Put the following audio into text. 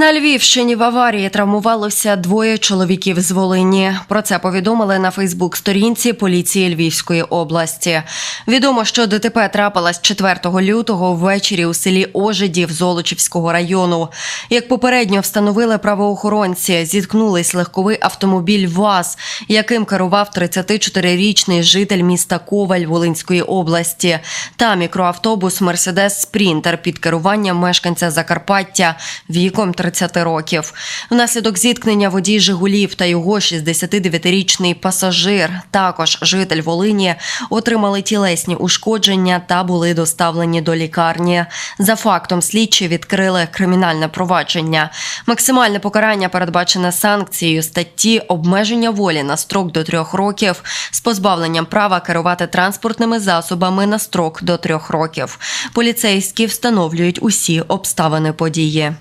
На Львівщині в аварії травмувалося двоє чоловіків з Волині. Про це повідомили на Фейсбук-сторінці поліції Львівської області. Відомо, що ДТП трапилось 4 лютого ввечері у селі Ожидів Золочівського району. Як попередньо встановили правоохоронці, зіткнулись легковий автомобіль ВАЗ, яким керував 34-річний житель міста Коваль Волинської області, та мікроавтобус Мерседес Спрінтер під керуванням мешканця Закарпаття віком 30 років. Внаслідок зіткнення водій Жигулів та його 69-річний пасажир, також житель Волині, отримали тілесні ушкодження та були доставлені до лікарні. За фактом слідчі відкрили кримінальне провадження. Максимальне покарання передбачене санкцією статті обмеження волі на строк до трьох років з позбавленням права керувати транспортними засобами на строк до трьох років. Поліцейські встановлюють усі обставини події.